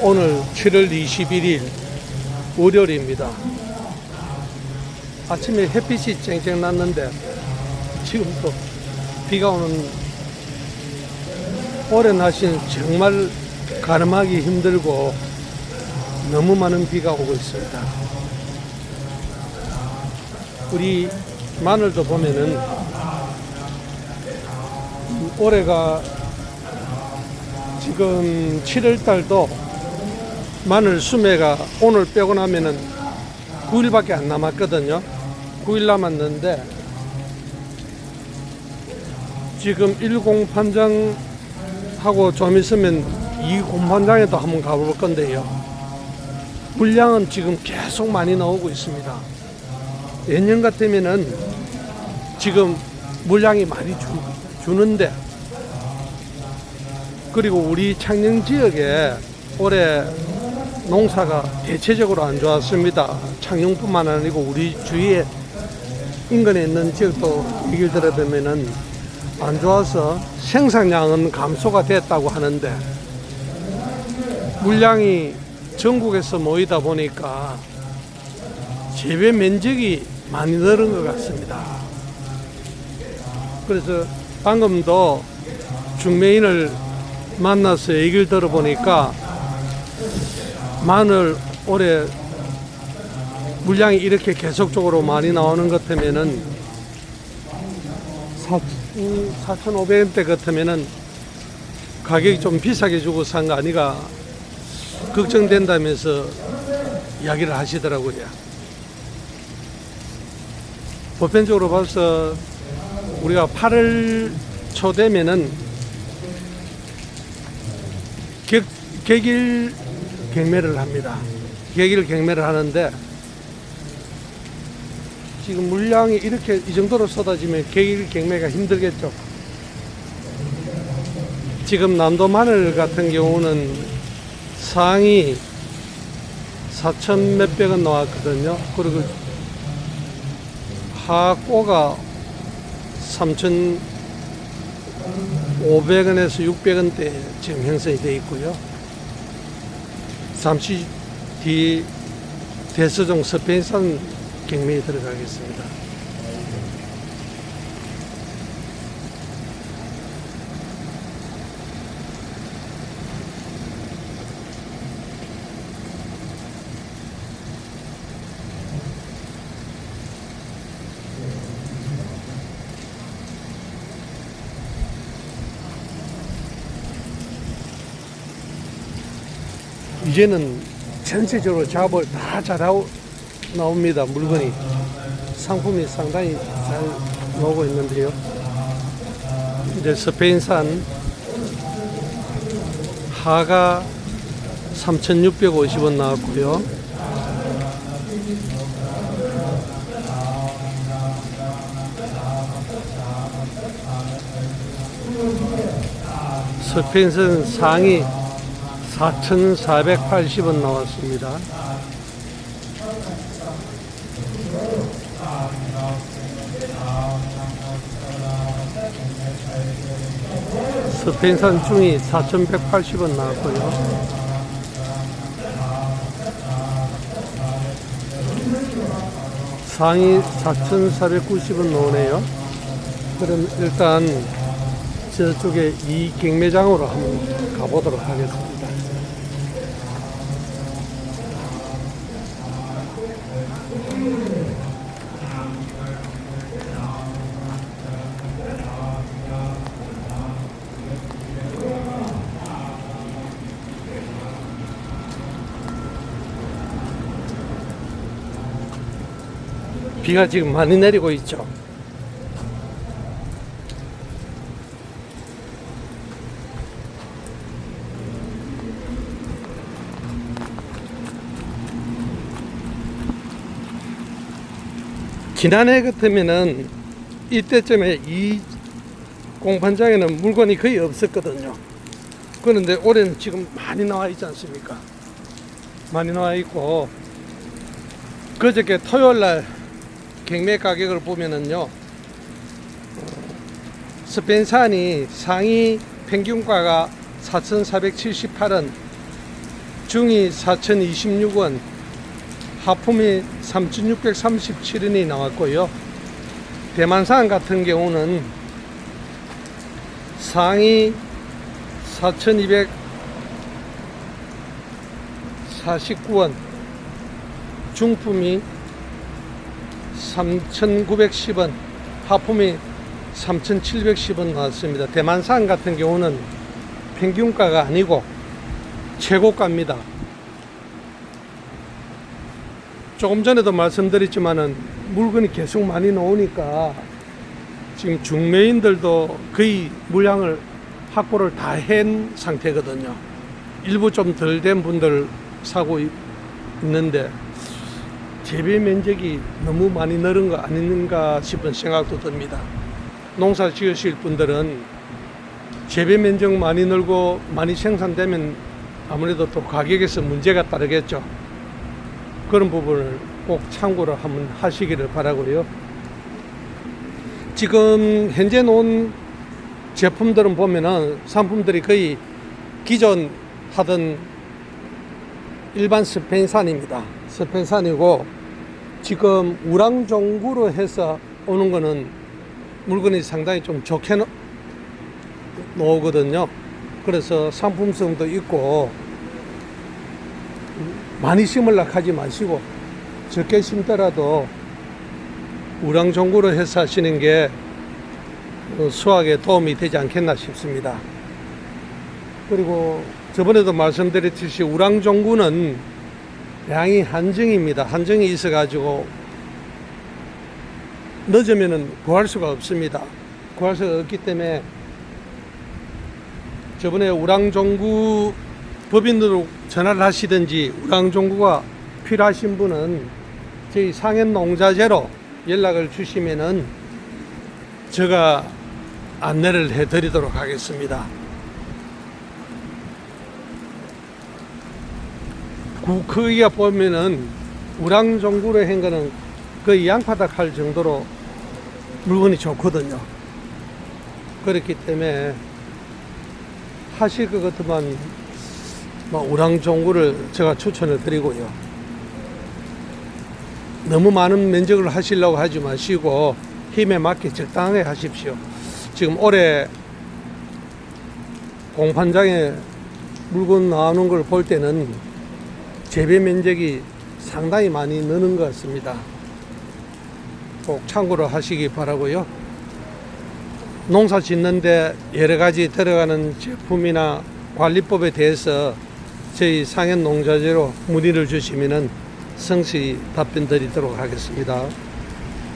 오늘 7월 21일 월요일입니다. 아침에 햇빛이 쨍쨍 났는데 지금 또 비가 오는 오랜 날씨는 정말 가늠하기 힘들고 너무 많은 비가 오고 있습니다. 우리 마늘도 보면은 올해가 지금 7월 달도 마늘 수매가 오늘 빼고 나면은 9일밖에 안 남았거든요. 9일 남았는데 지금 10 판장 하고 좀 있으면 20 판장에도 한번 가볼 건데요. 물량은 지금 계속 많이 나오고 있습니다. 예년 같으면은 지금 물량이 많이 주, 주는데 그리고 우리 창녕 지역에 올해 농사가 대체적으로 안 좋았습니다. 창녕뿐만 아니고 우리 주위에 인근에 있는 지역도 얘기를 들어보면은 안 좋아서 생산량은 감소가 됐다고 하는데 물량이 전국에서 모이다 보니까 재배 면적이 많이 늘은 것 같습니다. 그래서 방금도 중매인을 만나서 얘기를 들어보니까 마늘 올해 물량이 이렇게 계속적으로 많이 나오는 것 같으면은 4,500원대 같으면은 가격이 좀 비싸게 주고 산 거 아니가 걱정된다면서 이야기를 하시더라고요. 보편적으로 봐서 우리가 8월 초 되면은 격, 객일 경매를 합니다. 객일 경매를 하는데 지금 물량이 이렇게 이 정도로 쏟아지면 객일 경매가 힘들겠죠. 지금 남도 마늘 같은 경우는 상이 4천 몇백 원 나왔거든요. 그리고 하꼬가 3천 500원에서 600원대 지금 형성이 되어 있고요. 잠시 뒤 대서동 서편산 경매에 들어가겠습니다. 이제는 전체적으로 작업을 다 잘하고 나옵니다. 물건이 상품이 상당히 잘 나오고 있는데요. 이제 스페인산 하가 3,650원 나왔고요. 스페인산 상이 4,480원 나왔습니다. 스페인산 중이 4,180원 나왔고요. 상이 4,490원 나오네요. 그럼 일단 저쪽에 이 경매장으로 한번 가보도록 하겠습니다. 비가 지금 많이 내리고 있죠. 지난해 같으면은 이때쯤에 이 공판장에는 물건이 거의 없었거든요. 그런데 올해는 지금 많이 나와 있지 않습니까? 많이 나와 있고 그저께 토요일 날 경매 가격을 보면은요 어, 스펜산이 상위 평균가가 4,478원 중이 4,026원, 하품이 3,637원이 나왔고요. 대만산 같은 경우는 상이 4,249원, 중품이 3,910원, 하품이 3,710원 나왔습니다. 대만산 같은 경우는 평균가가 아니고 최고가입니다. 조금 전에도 말씀드렸지만은 물건이 계속 많이 나오니까 지금 중매인들도 거의 물량을 확보를 다 한 상태거든요. 일부 좀 덜 된 분들 사고 있- 있는데 재배 면적이 너무 많이 늘은 거 아닌가 싶은 생각도 듭니다. 농사 지으실 분들은 재배 면적 많이 늘고 많이 생산되면 아무래도 또 가격에서 문제가 따르겠죠. 그런 부분을 꼭 참고를 한번 하시기를 바라고요. 지금 현재 놓은 제품들은 보면은 상품들이 거의 기존 하던 일반 스페인산입니다. 스페인산이고 지금 우랑종구로 해서 오는 거는 물건이 상당히 좀 좋게 놓- 나오거든요. 그래서 상품성도 있고 많이 심으려 하지 마시고 적게 심더라도 우랑종구로 해서 하시는 게 어, 수확에 도움이 되지 않겠나 싶습니다. 그리고 저번에도 말씀드렸듯이 우랑종구는 양이 한정입니다. 한정이 있어가지고 늦으면은 구할 수가 없습니다. 구할 수가 없기 때문에 저번에 우랑종구 법인으로 전화를 하시든지 우랑종구가 필요하신 분은 저희 상현 농자재로 연락을 주시면은 제가 안내를 해드리도록 하겠습니다. 구 크기가 보면은 우랑종구로 한 거는 거의 양파닥 할 정도로 물건이 좋거든요. 그렇기 때문에 하실 것 같으면 뭐 우랑종구를 제가 추천을 드리고요. 너무 많은 면적을 하시려고 하지 마시고 힘에 맞게 적당하게 하십시오. 지금 올해 공판장에 물건 나오는 걸 볼 때는 재배 면적이 상당히 많이 느는 것 같습니다. 꼭 참고를 하시기 바라고요. 농사 짓는데 여러 가지 들어가는 제품이나 관리법에 대해서 저희 상현 농자재로 문의를 주시면은 성실히 답변 드리도록 하겠습니다.